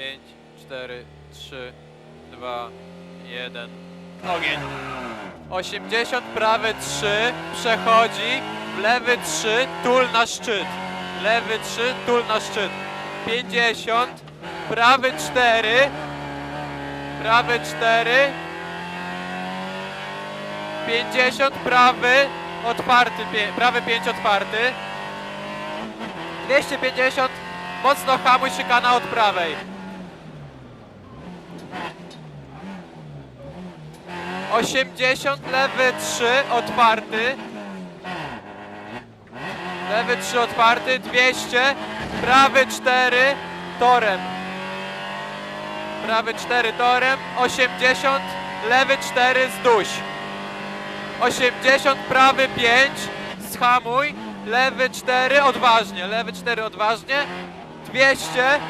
5, 4, 3, 2, 1. Ogień. 80, prawy 3, przechodzi, w lewy 3, tul na szczyt. Lewy 3, tul na szczyt. 50, prawy 4, prawy 4, 50, prawy otwarty, prawy 5 otwarty. 250, mocno hamuj, szykana od prawej. 80, lewy 3, otwarty. Lewy 3, otwarty, 200, prawy 4, torem. Prawy 4, torem, 80, lewy 4, zduś. 80, prawy 5, schamuj, lewy 4, odważnie, lewy 4, odważnie, 200,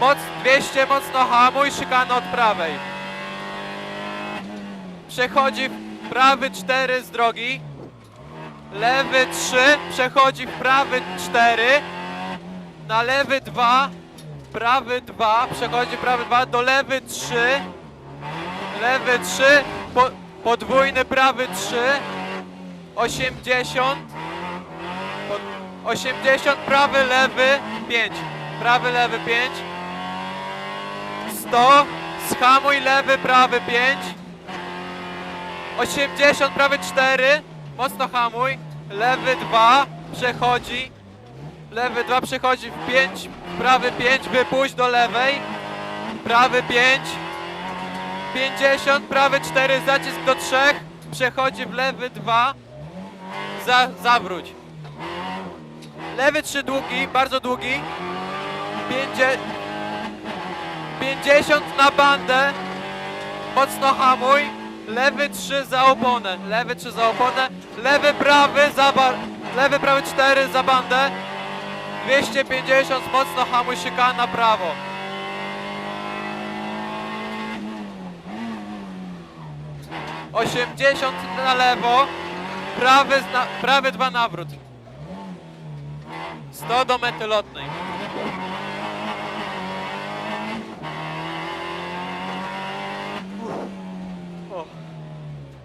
moc, 200, mocno hamuj, szykana od prawej. Przechodzi w prawy 4 z drogi, lewy 3, przechodzi w prawy 4, na lewy 2, prawy 2, przechodzi prawy 2 do lewy 3, lewy 3, po, podwójny prawy 3, 80, pod, 80, prawy, lewy 5, prawy, lewy 5, 100, schamuj, lewy, prawy 5, 80, prawy 4, mocno hamuj, lewy 2, przechodzi, lewy 2 przechodzi w 5, prawy 5, wypuść do lewej, prawy 5, 50, prawy 4, zacisk do 3, przechodzi w lewy 2, za, zawróć. Lewy 3 długi, bardzo długi, 50, 50 na bandę, mocno hamuj, lewy 3 za oponę, lewy 3 za oponę, lewy prawy za bar, lewy prawy 4 za bandę, 250 mocno hamuj szyka na prawo. Osiemdziesiąt na lewo, prawy, zna, prawy dwa nawrót. 100 do mety lotnej.